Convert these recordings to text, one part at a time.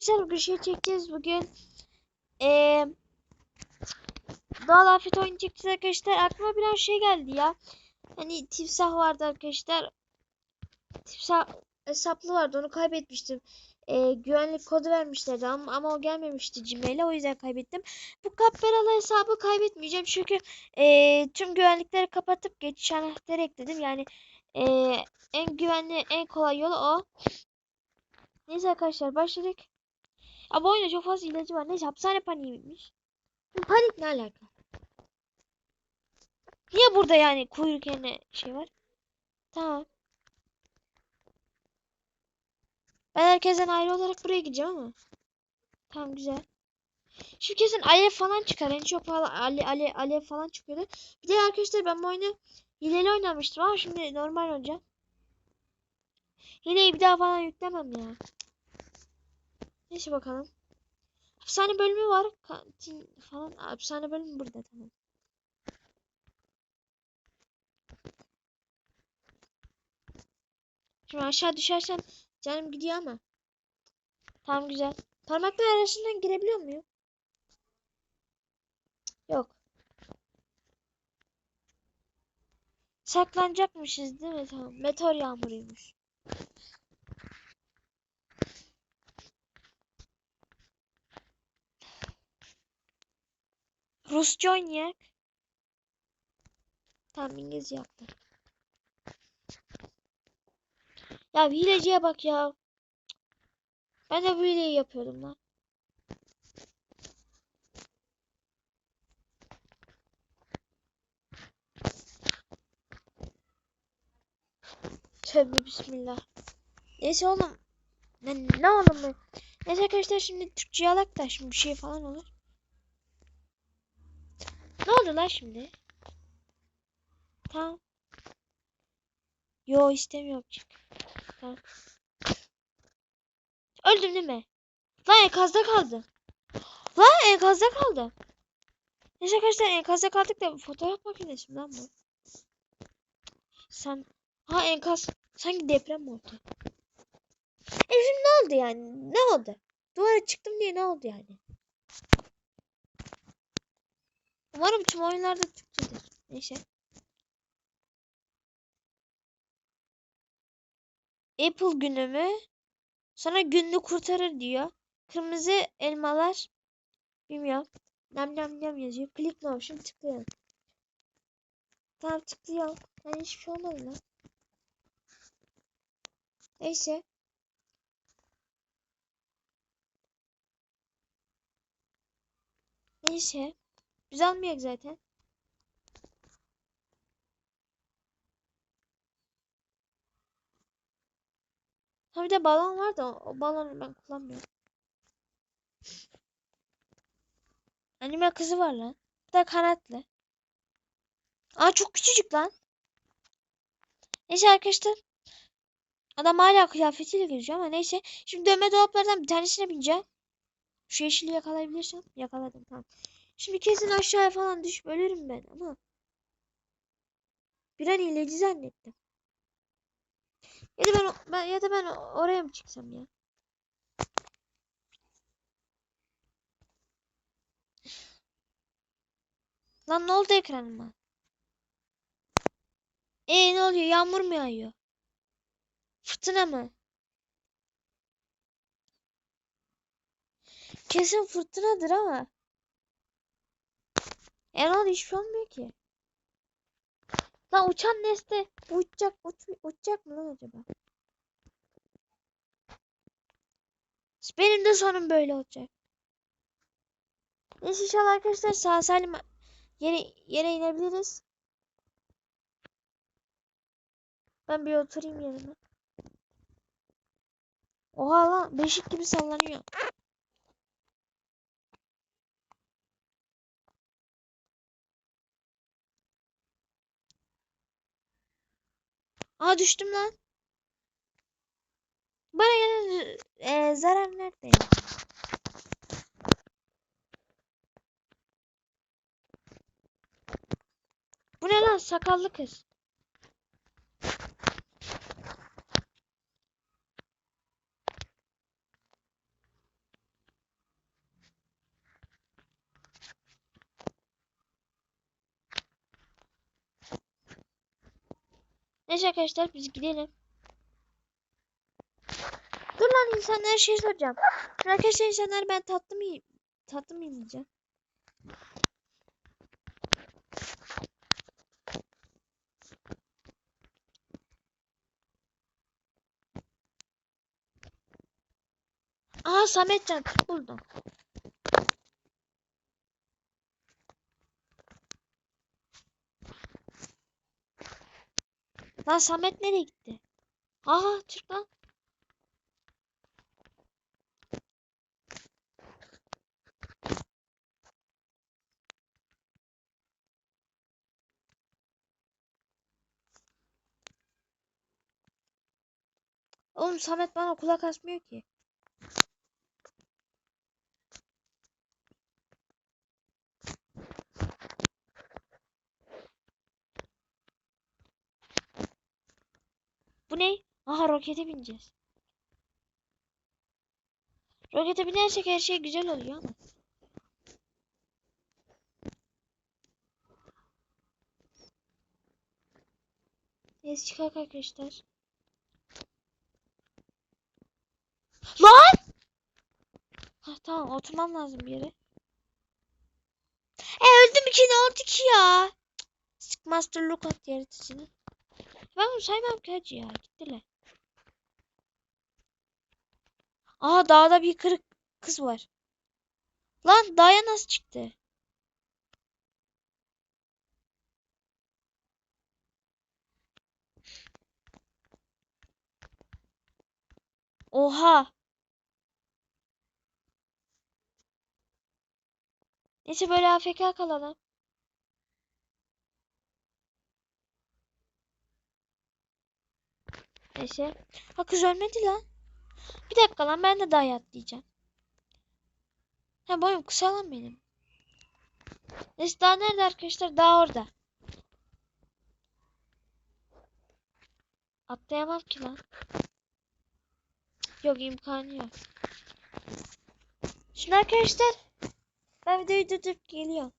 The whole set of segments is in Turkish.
Güzel bir şey çekeceğiz bugün. Ee, doğal afet oyunu çekeceğiz arkadaşlar. Aklıma biraz şey geldi ya. Hani timsah vardı arkadaşlar. Timsah hesaplı vardı onu kaybetmiştim. Ee, güvenlik kodu vermişlerdi ama, ama o gelmemişti Gmail'e o yüzden kaybettim. Bu Kapperalı hesabı kaybetmeyeceğim çünkü ee, tüm güvenlikleri kapatıp geçiş anahtarı ekledim. Yani ee, en güvenli en kolay yolu o. Neyse arkadaşlar başladık. Ama oyunda çok fazla ilacı var. Neyse hapishane paniğiymiş. Bu panik ne alaka? Niye burada yani kuyruk yerine şey var? Tamam. Ben herkesten ayrı olarak buraya gideceğim ama. Tamam güzel. Şimdi kesin alev falan çıkar. En çok falan ale, ale, alev falan çıkıyordu. Bir de arkadaşlar ben bu oyunu hileli oynamıştım ama şimdi normal oynayacağım. Hileyi bir daha falan yüklemem ya. Neyse bakalım. Hapishane bölümü var. Kantin falan. Hapishane bölümü burada tamam. Şimdi aşağı düşersem canım gidiyor ama. Tamam güzel. Parmaklar arasından girebiliyor muyum? Yok. Saklanacakmışız değil mi? Tamam. Meteor yağmuruymuş. Rusça oynayak. Tamam İngilizce yaptım. Ya hileciye bak ya. Ben de bu hileyi yapıyordum lan. Tövbe bismillah. Neyse oğlum. Ne, ne oğlum bu? Neyse arkadaşlar şimdi Türkçe alak da şimdi bir şey falan olur. Ne oldu lan şimdi? Tamam. Yo istemiyorum çık. Tamam. Öldüm değil mi? Lan enkazda kaldım. Lan enkazda kaldım. Neyse arkadaşlar enkazda kaldık da fotoğraf makinesi lan bu? Sen ha enkaz sanki deprem oldu. E şimdi ne oldu yani? Ne oldu? Duvara çıktım diye ne oldu yani? Umarım tüm oyunlarda Türkçedir. Neyse. Apple günü mü? Sana günlük kurtarır diyor. Kırmızı elmalar. Bilmiyorum. Nam nam nam yazıyor. Click now. Şimdi tıklayalım. Tamam tıklıyorum. Yani hiçbir şey olmadı lan. Neyse. Neyse. Biz almayak zaten. Ha bir de balon var da o, balonu ben kullanmıyorum. Anime kızı var lan. Bu da kanatlı. Aa çok küçücük lan. Neyse arkadaşlar. Adam hala kıyafetiyle geziyor ama neyse. Şimdi dövme dolaplardan bir tanesine bineceğim. Şu yeşili yakalayabilirsem. Yakaladım tamam. Şimdi kesin aşağıya falan düşüp ölürüm ben ama. Bir an ilacı zannettim. Ya da ben, ben ya da ben oraya mı çıksam ya? Lan ne oldu ekranıma? Ee ne oluyor? Yağmur mu yağıyor? Fırtına mı? Kesin fırtınadır ama. E oluyor? Hiçbir şey olmuyor ki. Lan uçan nesne uçacak, uç, uçacak mı lan acaba? Benim de sonum böyle olacak. Neyse inşallah arkadaşlar sağ salim yere, yere inebiliriz. Ben bir oturayım yerime. Oha lan beşik gibi sallanıyor. Aa düştüm lan. Bana gelen e, zarar nerede? Bu ne lan sakallı kız? Neyse arkadaşlar biz gidelim. Dur lan insanlara şey soracağım. Arkadaşlar insanlar ben tatlı mı? Tatlı mı yiyeceğim? Aa Sametcan buldum. Lan Samet nereye gitti? Aa Türk lan. Oğlum Samet bana kulak asmıyor ki. Bu ne? Aha rokete bineceğiz. Rokete binersek her şey güzel oluyor ama. Neyse çıkak arkadaşlar. Lan! Ha, tamam oturmam lazım bir yere. E öldüm ki ne oldu ki ya? Stickmaster Lookout yaratıcını. Ben bunu saymam ki hacı ya. Gittiler. Aa dağda bir kırık kız var. Lan dağa nasıl çıktı? Oha. Neyse böyle AFK kalalım. Neyse. Ha kız ölmedi lan. Bir dakika lan ben de daha atlayacağım. Ha boyum kısa lan benim. Neyse daha nerede arkadaşlar? Daha orada. Atlayamam ki lan. Yok imkanı yok. Şimdi arkadaşlar ben videoyu durdurup geliyorum.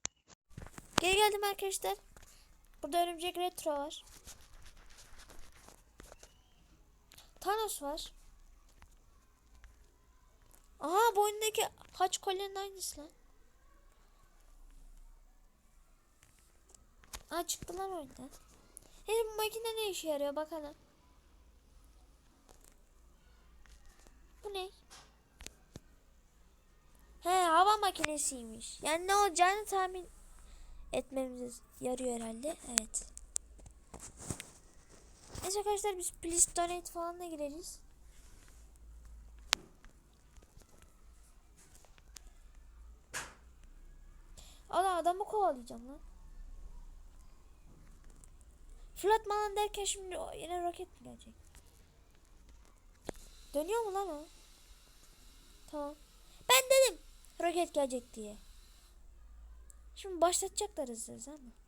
Geri geldim arkadaşlar. Burada örümcek retro var. Thanos var. Aha boynundaki haç kolyenin aynısı lan. Aa çıktılar oradan. Hey bu makine ne işe yarıyor bakalım. Bu ne? He hava makinesiymiş. Yani ne olacağını tahmin etmemize yarıyor herhalde. Evet. Neyse arkadaşlar biz please donate falan da gireriz. Ana adamı kovalayacağım lan. Fırlatmadan derken şimdi yine roket mi gelecek? Dönüyor mu lan o? Tamam. Ben dedim roket gelecek diye. Şimdi başlatacaklar hızlı ama.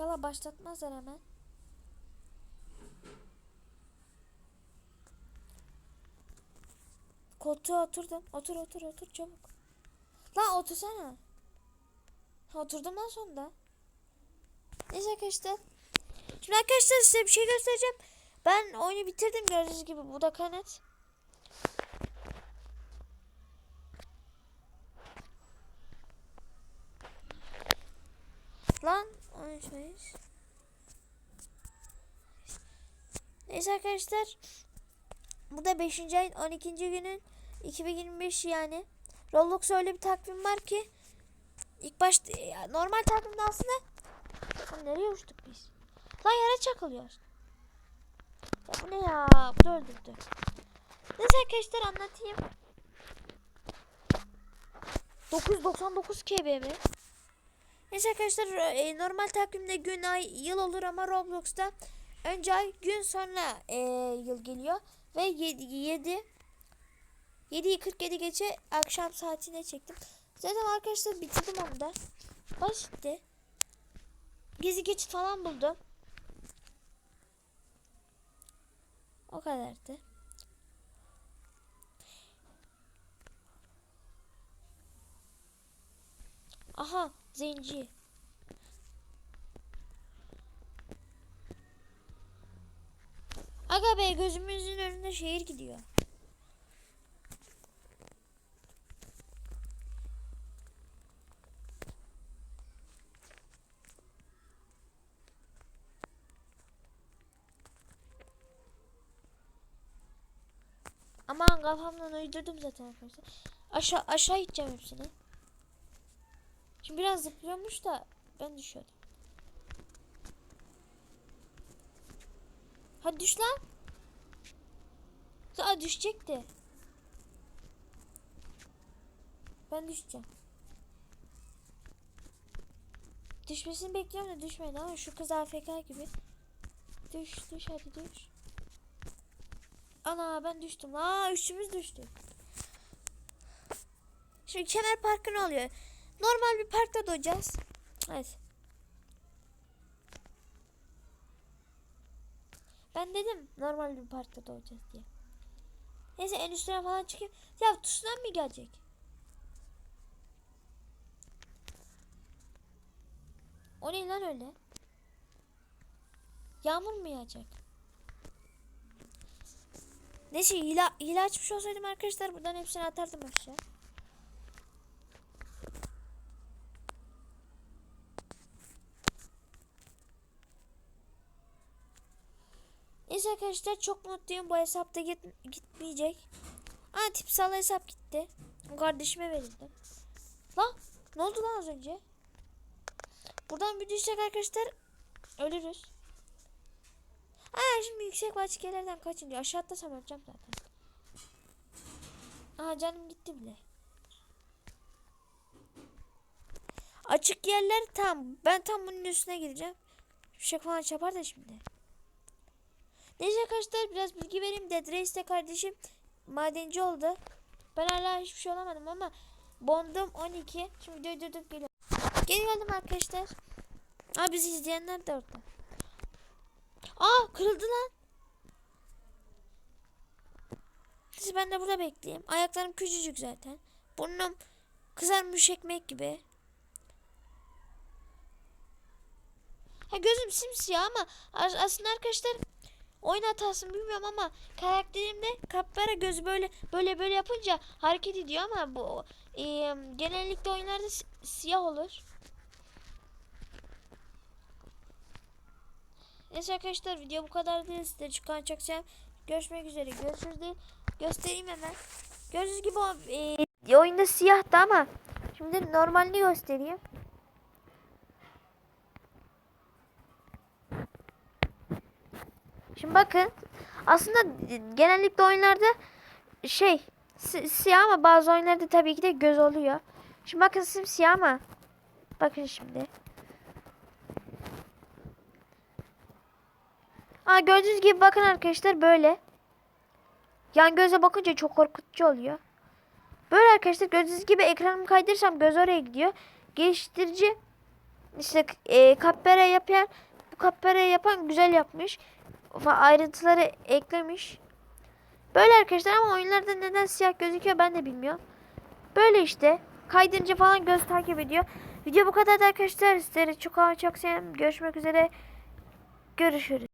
İnşallah başlatmazlar hemen. Koltuğa oturdum. Otur otur otur çabuk. Lan otursana. Ha, oturdum lan sonunda. Neyse arkadaşlar. Şimdi arkadaşlar size bir şey göstereceğim. Ben oyunu bitirdim gördüğünüz gibi. Bu da kanat. Lan 13 Mayıs. Neyse arkadaşlar. Bu da 5. ayın 12. günün 2025 yani. Roblox öyle bir takvim var ki ilk başta ya normal takvimde aslında Lan nereye uçtuk biz? Lan yere çakılıyoruz. Ya bu ne ya? Bu öldürdü. Neyse arkadaşlar anlatayım. 999 KB mi? Neyse arkadaşlar e, normal takvimde gün, ay, yıl olur ama Roblox'ta önce ay gün sonra e, yıl geliyor. Ve 7, 7 7'yi 47 gece akşam saatine çektim. Zaten arkadaşlar bitirdim onu da. Basitti. Gizli geçit falan buldum. O kadardı. Zenci. Aga be gözümüzün önünde şehir gidiyor. Aman kafamdan uydurdum zaten arkadaşlar. Aşağı aşağı gideceğim hepsini. Şimdi biraz zıplıyormuş da ben düşüyordum. Hadi düş lan. Aa düşecekti. Ben düşeceğim. Düşmesini bekliyorum da düşmedi ama şu kız AFK gibi. Düş düş hadi düş. Ana ben düştüm. Aa üçümüz düştük. Şimdi kemer parkı ne oluyor? Normal bir parkta doğacağız. Evet. Ben dedim normal bir parkta doğacağız diye. Neyse en üstüne falan çıkayım. Ya tsunami mı gelecek? O ne lan öyle? Yağmur mu yağacak? Neyse hile, hile açmış olsaydım arkadaşlar buradan hepsini atardım aşağı. Neyse arkadaşlar çok mutluyum bu hesapta git, gitmeyecek. Aa tipsal hesap gitti. Kardeşime verildi. Lan ne oldu lan az önce? Buradan bir düşecek arkadaşlar ölürüz. Aa şimdi yüksek başkelerden kaçın diyor. Aşağı atlasam zaten. Aa canım gitti bile. Açık yerler tam. Ben tam bunun üstüne gideceğim. Fişek falan çapar da şimdi. Neyse arkadaşlar biraz bilgi vereyim. Dead Race'de kardeşim madenci oldu. Ben hala hiçbir şey olamadım ama bondum 12. Şimdi videoyu durdurup geliyorum. Geri geldim arkadaşlar. Aa bizi izleyenler de orada. Aa kırıldı lan. Siz ben de burada bekleyeyim. Ayaklarım küçücük zaten. Burnum kızarmış ekmek gibi. Ha gözüm simsiyah ama as- aslında arkadaşlar oyun hatası bilmiyorum ama karakterimde kapkara göz böyle böyle böyle yapınca hareket ediyor ama bu e, genellikle oyunlarda si- siyah olur. Neyse arkadaşlar video bu kadar değil. Size çıkan çok selam. Görüşmek üzere. Görüşürüz değil. Göstereyim hemen. Gördüğünüz gibi o e, oyunda siyahtı ama şimdi normalini göstereyim. Şimdi bakın. Aslında genellikle oyunlarda şey si- siyah ama bazı oyunlarda tabii ki de göz oluyor. Şimdi bakın simsiyah ama bakın şimdi. Aa gördüğünüz gibi bakın arkadaşlar böyle. Yan göze bakınca çok korkutucu oluyor. Böyle arkadaşlar gördüğünüz gibi ekranımı kaydırırsam göz oraya gidiyor. Geliştirici işte e, kapera yapan bu kapera yapan güzel yapmış. Ayrıntıları eklemiş. Böyle arkadaşlar ama oyunlarda neden siyah gözüküyor ben de bilmiyorum. Böyle işte. Kaydırınca falan göz takip ediyor. Video bu kadar arkadaşlar. Sizleri çok ama çok sevdim. Görüşmek üzere. Görüşürüz.